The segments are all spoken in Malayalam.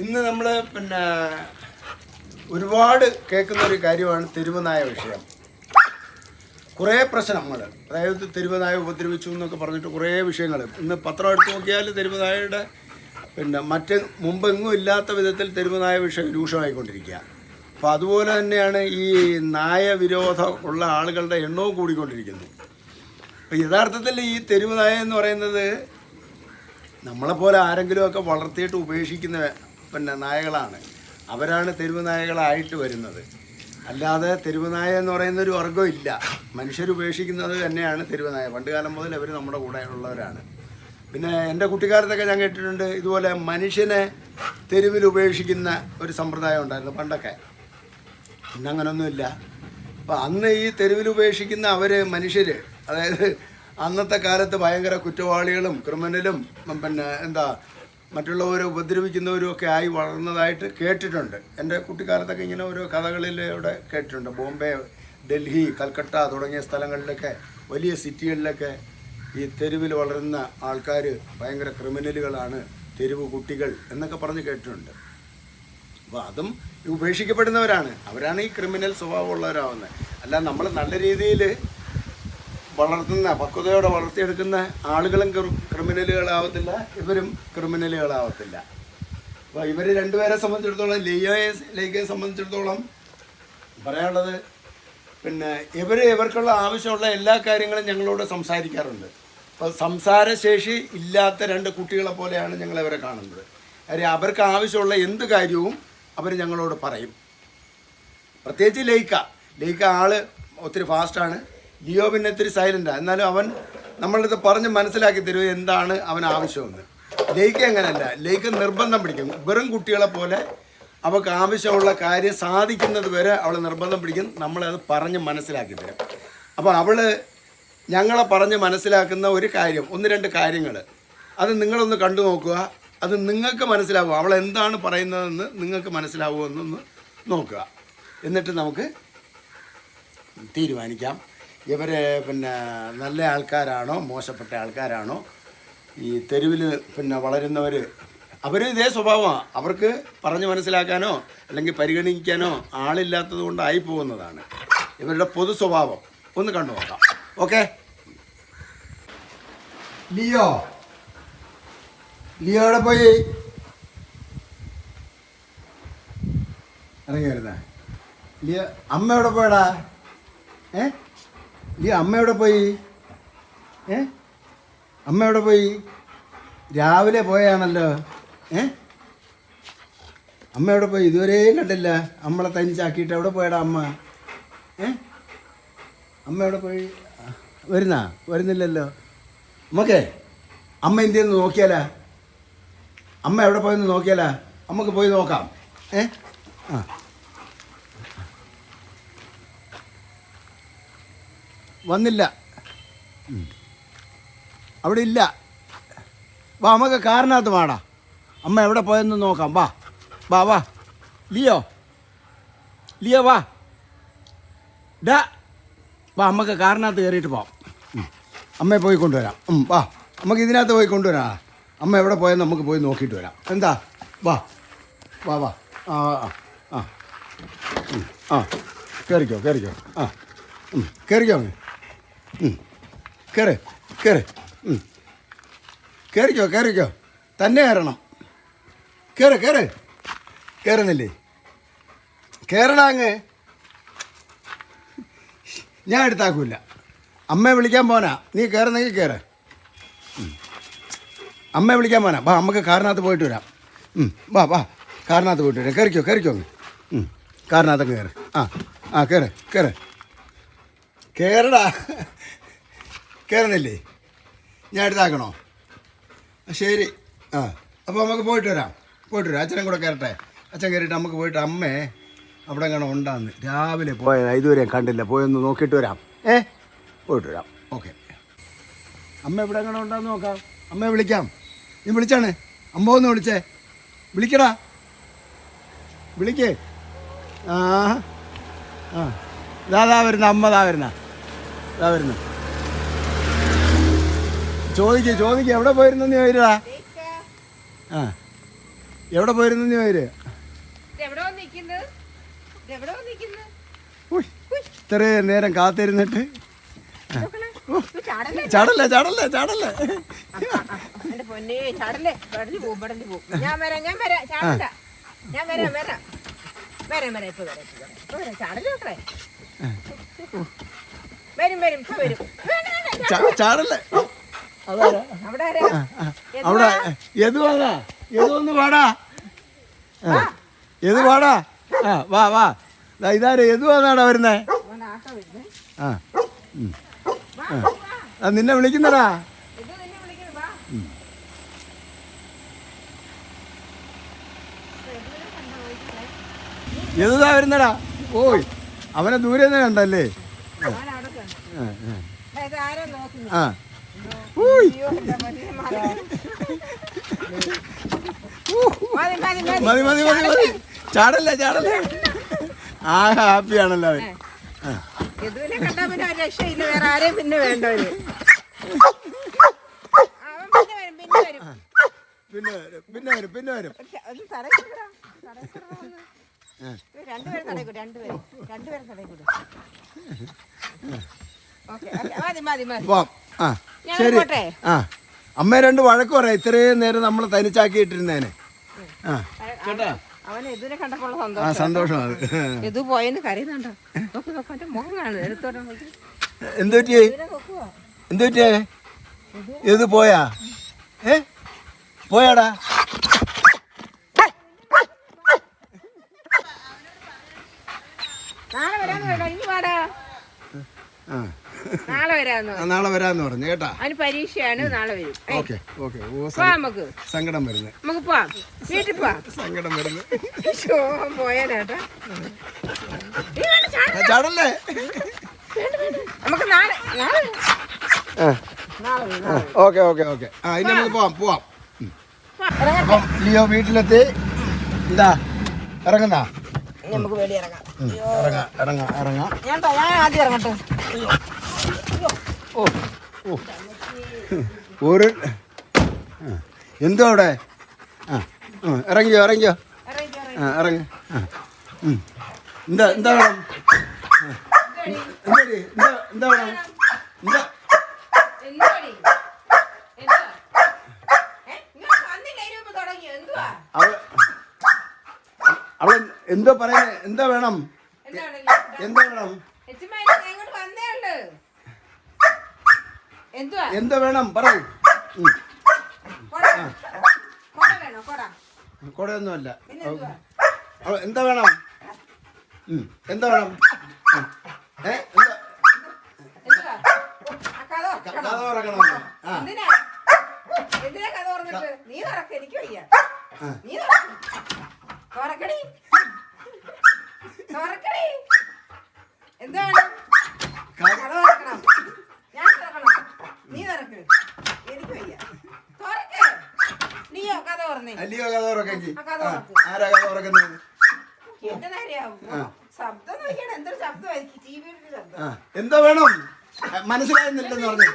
ഇന്ന് നമ്മൾ പിന്നെ ഒരുപാട് കേൾക്കുന്ന ഒരു കാര്യമാണ് തെരുവനായ വിഷയം. കുറേ പ്രശ്നങ്ങൾ അതായത് തെരുവനായ ഉപദ്രവിച്ചു എന്നൊക്കെ പറഞ്ഞിട്ട് കുറേ വിഷയങ്ങൾ ഇന്ന് പത്രം എടുത്ത് നോക്കിയാൽ തെരുവനായയുടെ പിന്നെ മറ്റ് മുമ്പെങ്ങും ഇല്ലാത്ത വിധത്തിൽ തെരുവനായ വിഷയം രൂക്ഷമായിക്കൊണ്ടിരിക്കുക. അപ്പോൾ അതുപോലെ തന്നെയാണ് ഈ നായ വിരോധം ഉള്ള ആളുകളുടെ എണ്ണവും കൂടിക്കൊണ്ടിരിക്കുന്നു. അപ്പോൾ യഥാർത്ഥത്തിൽ ഈ തെരുവുനായ എന്ന് പറയുന്നത് നമ്മളെപ്പോലെ ആരെങ്കിലുമൊക്കെ വളർത്തിയിട്ട് ഉപേക്ഷിക്കുന്ന പിന്നെ നായകളാണ്. അവരാണ് തെരുവ് നായകളായിട്ട് വരുന്നത്. അല്ലാതെ തെരുവ് നായ എന്ന് പറയുന്ന ഒരു വർഗം ഇല്ല. മനുഷ്യർ ഉപേക്ഷിക്കുന്നത് തന്നെയാണ് തെരുവ് നായ പണ്ട് കാലം മുതൽ അവർ നമ്മുടെ കൂടെ ഉള്ളവരാണ്. പിന്നെ എന്റെ കുട്ടിക്കാലത്തൊക്കെ ഞാൻ കേട്ടിട്ടുണ്ട് ഇതുപോലെ മനുഷ്യനെ തെരുവിൽ ഉപേക്ഷിക്കുന്ന ഒരു സമ്പ്രദായം ഉണ്ടായിരുന്നു പണ്ടൊക്കെ. ഇന്ന് അങ്ങനൊന്നുമില്ല. അപ്പം അന്ന് ഈ തെരുവിൽ ഉപേക്ഷിക്കുന്ന അവർ മനുഷ്യർ അതായത് അന്നത്തെ കാലത്ത് ഭയങ്കര കുറ്റവാളികളും ക്രിമിനലും പിന്നെ എന്താ മറ്റുള്ളവരെ ഉപദ്രവിക്കുന്നവരും ഒക്കെ ആയി വളർന്നതായിട്ട് കേട്ടിട്ടുണ്ട്. എന്റെ കുട്ടിക്കാലത്തൊക്കെ ഇങ്ങനെ ഓരോ കഥകളിലൂടെ കേട്ടിട്ടുണ്ട്. ബോംബെ ഡൽഹി കൽക്കട്ട തുടങ്ങിയ സ്ഥലങ്ങളിലൊക്കെ വലിയ സിറ്റികളിലൊക്കെ ഈ തെരുവിൽ വളരുന്ന ആൾക്കാർ ഭയങ്കര ക്രിമിനലുകളാണ് തെരുവ് കുട്ടികൾ എന്നൊക്കെ പറഞ്ഞ് കേട്ടിട്ടുണ്ട്. അപ്പോൾ അതും ഉപേക്ഷിക്കപ്പെടുന്നവരാണ്. അവരാണ് ഈ ക്രിമിനൽ സ്വഭാവമുള്ളവരാവുന്നത്. അല്ല നമ്മൾ നല്ല രീതിയിൽ വളർത്തുന്ന പക്വതയോടെ വളർത്തിയെടുക്കുന്ന ആളുകളും ക്രി- ക്രിമിനലുകളാവത്തില്ല ഇവരും ക്രിമിനലുകളാവത്തില്ല. അപ്പോൾ ഇവർ രണ്ടുപേരെ സംബന്ധിച്ചിടത്തോളം ലിയോയെ ലേഖയെ സംബന്ധിച്ചിടത്തോളം പറയാനുള്ളത് പിന്നെ ഇവർ ഇവർക്കുള്ള ആവശ്യമുള്ള എല്ലാ കാര്യങ്ങളും ഞങ്ങളോട് സംസാരിക്കാറുണ്ട്. അപ്പോൾ സംസാരശേഷി ഇല്ലാത്ത രണ്ട് കുട്ടികളെ പോലെയാണ് ഞങ്ങൾ ഇവരെ കാണുന്നത്. കാര്യം അവർക്ക് ആവശ്യമുള്ള എന്ത് കാര്യവും അവർ ഞങ്ങളോട് പറയും. പ്രത്യേകിച്ച് ലൈക്ക ലൈക്ക ആൾ ഒത്തിരി ഫാസ്റ്റാണ് ലിയോ പിന്നെ ഇത്തിരി സൈലന്റാണ് എന്നാലും അവൻ നമ്മളിത് പറഞ്ഞ് മനസ്സിലാക്കി തരും എന്താണ് അവൻ ആവശ്യമെന്ന്. ലെയ്ക്ക അങ്ങനെയല്ല ലൈക്ക് നിർബന്ധം പിടിക്കും. വെറും കുട്ടികളെ പോലെ അവൾക്ക് ആവശ്യമുള്ള കാര്യം സാധിക്കുന്നത് വരെ അവൾ നിർബന്ധം പിടിക്കും. നമ്മളത് പറഞ്ഞ് മനസ്സിലാക്കി തരും. അപ്പോൾ അവൾ ഞങ്ങളെ പറഞ്ഞ് മനസ്സിലാക്കുന്ന ഒരു കാര്യം ഒന്ന് രണ്ട് കാര്യങ്ങൾ അത് നിങ്ങളൊന്ന് കണ്ടു നോക്കുക. അത് നിങ്ങൾക്ക് മനസ്സിലാവുക അവൾ എന്താണ് പറയുന്നതെന്ന് നിങ്ങൾക്ക് മനസ്സിലാവുമെന്നൊന്ന് നോക്കുക. എന്നിട്ട് നമുക്ക് തീരുമാനിക്കാം. ഇവരെ പിന്നെ നല്ല ആൾക്കാരാണോ? മോശപ്പെട്ട ആൾക്കാരാണോ? ഈ തെരുവിൽ പിന്നെ വളരുന്നവർ അവർ ഇതേ സ്വഭാവമാണ് അവർക്ക് പറഞ്ഞ് മനസ്സിലാക്കാനോ അല്ലെങ്കിൽ പരിഗണിക്കാനോ ആളില്ലാത്തത് കൊണ്ടായി പോകുന്നതാണ്. ഇവരുടെ പൊതു സ്വഭാവം. ഒന്ന് കണ്ടു നോക്കാം. ഓക്കെ? ലിയോ? ലിയോ പോയി? ഇറങ്ങി വരുന്നേ. ലിയോ അമ്മ എവിടെ പോയടാ? ഏ? ലിയോ അമ്മ എവിടെ പോയി? ഏ? അമ്മ എവിടെ പോയി? രാവിലെ പോയാണല്ലോ. ഏ? അമ്മ എവിടെ പോയി? ഇതുവരെയും കണ്ടില്ല. നമ്മളെ തനിച്ചാക്കിയിട്ട് എവിടെ പോയടാ അമ്മ? ഏ? അമ്മ എവിടെ പോയി? വരുന്നാ? വരുന്നില്ലല്ലോ. നമുക്ക് അമ്മ എന്തെന്ന് നോക്കിയാലാ? അമ്മ എവിടെ പോയെന്ന് നോക്കിയാലാ? നമുക്ക് പോയി നോക്കാം. ഏ? ആ. വന്നില്ല. അവിടെ ഇല്ല. വാ നമുക്ക് കാറിനകത്ത് വാടാ. അമ്മ എവിടെ പോയെന്ന് നോക്കാം. വാ വാ വാ. ലിയോ. ലിയോ വാ. ഡാ. വാ നമുക്ക് കാറിനകത്ത് കയറിയിട്ട് പോവാം. അമ്മയെ പോയി കൊണ്ടുവരാം. വാ. നമുക്ക് ഇതിനകത്ത് പോയി കൊണ്ടുവരാ. അമ്മ എവിടെ പോയെന്ന് നമുക്ക് പോയി നോക്കിയിട്ട് വരാം. എന്താ? വാ. വാ വാ. ആ ആ ആ. കയറിക്കോ കയറിക്കോ ആ കയറിക്കോ അങ്ങ്. കയറ് കയറ്. കയറിക്കോ കയറിക്കോ തന്നെ കയറണം. കയറ് കയറ് കയറുന്നില്ലേ കയറണ അങ്ങ്. ഞാൻ എടുത്താക്കൂല. അമ്മയെ വിളിക്കാൻ പോനാ നീ കയറുന്നെങ്കിൽ കയറ്. അമ്മയെ വിളിക്കാൻ പോനാ വാ നമുക്ക് കാറിനകത്ത് പോയിട്ട് വരാം. വാ വാ. കാറിനകത്ത് പോയിട്ട് വരാം. കയറിക്കോ കയറിക്കോ അങ്ങ്. ഉം, കാറിനകത്ത് കയറ് ആ ആ കയറ് കയറ് കയറടാ കയറുന്നില്ലേ ഞാൻ എടുത്താക്കണോ? ശരി. ആ അപ്പോൾ നമുക്ക് പോയിട്ട് വരാം. പോയിട്ട് വരാം. അച്ഛനും കൂടെ കയറട്ടെ അച്ഛൻ കയറിയിട്ട് നമുക്ക് പോയിട്ട് അമ്മേ അവിടെ എങ്ങനെ ഉണ്ടാന്ന് രാവിലെ പോയത് ഇതുവരെ കണ്ടില്ല. പോയൊന്ന് നോക്കിയിട്ട് വരാം. ഏ? പോയിട്ട് വരാം. ഓക്കെ. അമ്മ എവിടെ എങ്ങനെ ഉണ്ടാന്ന് നോക്കാം. അമ്മയെ വിളിക്കാം. നീ വിളിച്ചാണ്? അമ്മ ഒന്ന് വിളിച്ചേ. വിളിക്കടാ. വിളിക്കേ. ആ ആ. ഇതാ വരുന്ന. അമ്മ ദാ വരുന്ന. ഇതാ വരുന്നു. ചോദിക്ക് ചോദിക്ക് എവിടെ പോയിരുന്നു നീ വരിക ആ എവിടെ പോയിരുന്നു നീ വരിക ഇത്രയും നേരം കാത്തിരുന്നിട്ട്. ചാടല്ലേ? ചാടല്ലേ ചാടല്ലേ ചാടല്ലേ. എന്റെ പൊന്നെ ചാടല്ലേ? പടഞ്ഞു പോവും പടഞ്ഞു പോവും. ഞാൻ വരാം ഞാൻ വരാം ചാടണ്ട. ഞാൻ വരാം വരാം. വരാം വരാം ഇപ്പൊ വരാം ഇപ്പൊ വരാം. ഇപ്പൊ വരാം ചാടല്ലേ നോക്കണേ വരും വരും ഇപ്പൊ വരും. വേണ്ട, വേണ്ട, ചാ- ചാ- ചാടല്ലേ. അതാരാ അവിടെ ഏത് വാടാ ഏതൊന്ന് വാടാ ഏത് വാടാ? ആ വാ. വാ ഇതാരെ? ഏത് വന്നാടാ വരുന്നേ. ആ. ആ. നിന്നെ വിളിക്കുന്നടാ ഇത് നിന്നെ വിളിക്കുന്നു, വാ. ഏതാ വരുന്നടാ? ഓയ് അവനെ ദൂരെ നിന്ന് കണ്ടല്ലേ? ആ, ആ. പൊന്നേ, മതി. മതി, മതി, മതി. ചാടല്ലേ ചാടല്ലേ. ആ ഹാപ്പി ആണല്ലോ അവൻ. പിന്നെ വരും പിന്നെ വരും. പിന്നെ വരും രണ്ടുപേരും തടയിൽ കൊടു, രണ്ടുപേരും. രണ്ടുപേരും തടയിൽ കൊടു. ഓക്കേ, മതി, മതി, മതി. ആ. ശരി. ആ. അമ്മ രണ്ട് വഴക്ക് പറയാം. ഇത്രയും നേരം നമ്മൾ തനിച്ചാക്കിയിട്ടിരുന്നേനെ. ആ. അവന് യദുവിനെ കണ്ടപ്പോൾ സന്തോഷം സന്തോഷം. അത് യദു പോയെന്ന് കരയുന്നുണ്ടോ? മുഖം കാണുന്നു. എടുത്തോട്ടെ പോയാ? ഏ? പോയാടാ? നാളെ വരാൻ വേണ്ട ഇനി വാടാ. ആ. നാളെ വരാന്ന് നാളെ വരാന്ന് പറഞ്ഞു കേട്ടാ? അതിന് പരീക്ഷയാണ് നാളെ വരും. Okay okay. ഓ നമുക്ക്. സങ്കടം വരുന്നത് നമുക്ക് പോവാം. വീട്ടിൽ പോവാം. സങ്കടം വരുന്നത് പോയാലേട്ടാ ചാടല്ലേ നമുക്ക് നാളെ നാളെ ഓക്കെ ഓക്കെ ഓക്കെ. ആ ഇനി നമുക്ക് പോവാം പോവാം. അപ്പം ലിയോ വീട്ടിലെത്തി. എന്താ? ഇറങ്ങുന്ന? നമുക്ക് വേണ്ടി ഇറങ്ങാം ഇറങ്ങാം ഇറങ്ങാം ഇറങ്ങാം. ഞാൻ ഞാൻ ആദ്യം ഇറങ്ങട്ടെ. ഓ ഓ. ഒരു എന്തോ അവിടെ? ആ ഇറങ്ങിയോ ഇറങ്ങിയോ ഇറങ്ങി, ഇറങ്ങി. ആ ഇറങ്ങി ആ എന്താ എന്താ വേണം? എന്താടി എന്താ എന്താ? എന്താ അവൾ എന്തോ പറയുന്നത് എന്താ വേണം എന്താ വേണം എച്ചുമ്മാ, ഞാൻ ഇങ്ങോട്ട് വന്നേ ഉള്ളൂ. എന്തുവാ? എന്താ വേണം പറ? കുടയൊന്നുമല്ല എന്താ വേണം. എന്താ വേണം. ഏ എന്താ കഥ തുറക്കണോ? ആ എന്തിനാ? എന്തിനാ കഥ തുറന്നിട്ട്? നീ തുറക്ക്, എനിക്ക് വയ്യ. നീ തുറക്ക്. തുറക്കടി. തുറക്കടി. എന്ത് വേണം? ക- കഥ തുറക്കണം. ഞാൻ തുറക്കണം. നീ തുറക്ക്. എനിക്ക് വയ്യ. തുറക്ക്. നീയോ കഥ തുറന്നേ? അല്ലയോ കഥ തുറക്കെങ്കിൽ ആ, കഥ ആ, തുറക്ക്. ആരാ കഥ തുറക്കുന്നത് എന്റെ നേരെയാവും. ശബ്ദം നോക്കിയാണ് എന്തൊരു ശബ്ദമായിരിക്കും ടി വിയുടെ ശബ്ദം ആ എന്താ വേണം ആ, മനസ്സിലാകുന്നില്ലെന്ന് പറഞ്ഞു എന്തിനാ ഇങ്ങനെ പോയിരിക്കുന്നെ? ഈ sound എന്താ ഇങ്ങനായേ? ഈ പെണ്ണിന്റെ sound- sound എന്താ ഇങ്ങനെ? അത് അതവളെ ലിയോയെ അനുകരിക്കുക അവൾ വിള- ഈ- ഈ- ഈ ഇതോടെ ഈ- ഈ ആരാ കഥ ചീവീടിന്റെ എന്താ വേണം? മനസ്സിലായിരുന്നില്ലെന്ന് പറഞ്ഞു.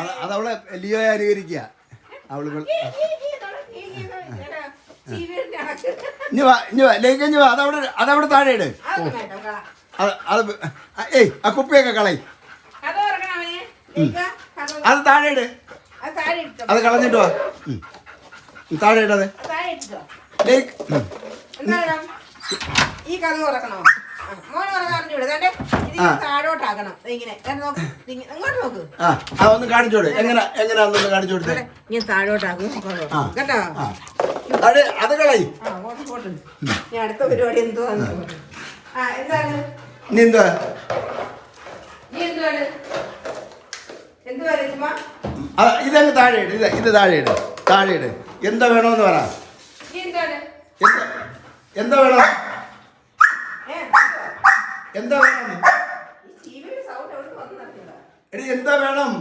അതവളെ ലിയോയെ അനുകരിക്കുക. വാ അതവിടെ അതവിടെ താഴെ ഇട്. അതൊന്നും വേണ്ട, കള. അത് ഏയ് ആ കുപ്പിയൊക്കെ കളയും കഥ തുറക്കണം അവനെ. ലേക്ക, കഥ തുറ- അത് താഴെ ഇട്. അത് കളഞ്ഞിട്ട് വാ. താഴെ ഇടത്? ഈ കഥ തുറക്കണോ? മോനെ. താഴോട്ടാക്കണം. ഇങ്ങനെ. നോക്ക്. ഇങ്ങോട്ട് നോക്ക്. ആ ഒന്ന് കാണിച്ചു എങ്ങനെ കൊടുത്തേ. ഇങ്ങനെ താഴോട്ടാക്കും. കേട്ടോ? അത് കളയും. ഇനി അടുത്ത പരിപാടി എന്തോ ആ. എന്താണ്? നീ എന്തുവാണ്? ആ, ഇതങ്ങ് താഴെ ഇട് ഇത് ഇത് താഴെ ഇട് താഴെ ഇട്. എന്താ വേണമെന്ന് പറ. എന്താ വേണം? എന്താ വേണം? എടി എന്താ വേണം?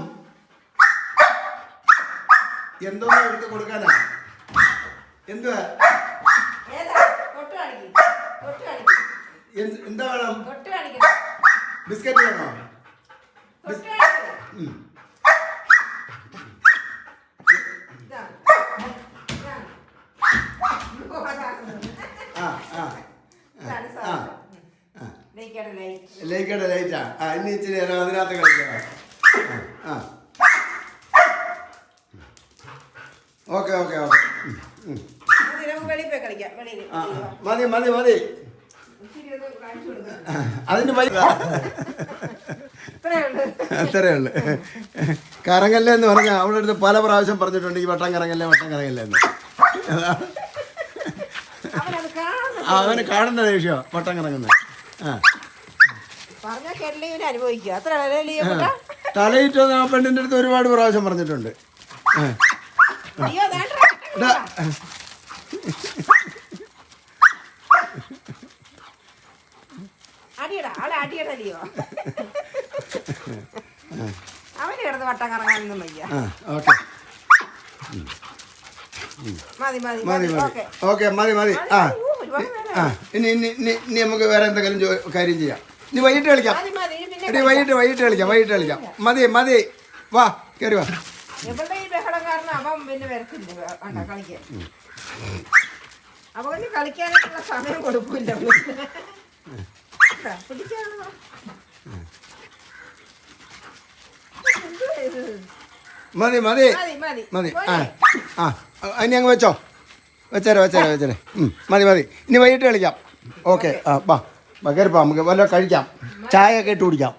എന്തോ എടുത്ത് കൊടുക്കാനാ? എന്തുവാ? എന്ത്- വേണം? ബിസ്ക്കറ്റ് വേണോ തൊട്ട് കാണിക്കണം ഇതാ. ഇതാ. ഓ, അതാണ്. ആ ആ ഇതാണ് ആ സാധനം. ലൈക്കാണ് ലൈറ്റ്. ലൈക്കട്ടെ ലൈറ്റാ. ആ ഇനി ഇച്ചിരി നേരം അതിനകത്ത് കളിക്കാം. ആ ഓക്കെ ഓക്കെ ഓക്കെ. മതി മതി മതി. അതിന് അത്രേ ഉള്ളു. കറങ്ങല്ല എന്ന് പറഞ്ഞാൽ അവളുടെ അടുത്ത് പല പ്രാവശ്യം പറഞ്ഞിട്ടുണ്ട് ഈ വട്ടം കറങ്ങല്ല വട്ടം കറങ്ങല്ല എന്ന്. അവന് കാണുന്ന ദേഷ്യം വട്ടം കറങ്ങുന്നത്. ആ. പറഞ്ഞാൽ അനുഭവിക്കുക അത്ര ആ. പെണ്ണിന്റെ അടുത്ത് ഒരുപാട് പ്രാവശ്യം പറഞ്ഞിട്ടുണ്ട്. അടിയടാ ആളെ അടിയടല്ലയോ അവന് കിടന്ന് വട്ടം കറങ്ങാനൊന്നും വയ്യ. ആ ഓക്കെ. മതി മതി മതി മതി. ഓക്കെ. ഓക്കെ മതി മതി. ആ. ആ ഇനി ഇനി ഇനി ഇനി നമുക്ക് വേറെ എന്തെങ്കിലും ജോ- കാര്യം ചെയ്യാം. ഇനി വൈകിട്ട് കളിക്കാം. എടി വൈകിട്ട് വൈകിട്ട് കളിക്കാം വൈകിട്ട് കളിക്കാം. മതി മതി. വാ കയറി വാ. ഇവളുടെ ഈ ബഹളം കാരണം അവൻ പിന്നെ വരത്തില്ല. വേണ്ട കളിക്കാൻ അവന് കളിക്കാനായിട്ടുള്ള സമയം കൊടുക്കില്ല പിടിക്കാണോ മതി മതി. മതി മതി. മതി. ആ ആ ഇനി അങ്ങ് വെച്ചോ. വെച്ചേരെ വെച്ചേരെ വെച്ചേരെ. മതി മതി. ഇനി വൈകിട്ട് കളിക്കാം. ഓക്കെ. ആ വാ. വാ കയറിപ്പോ നമുക്ക് വല്ല കഴിക്കാം ചായ ഒക്കെ ഇട്ട് കുടിക്കാം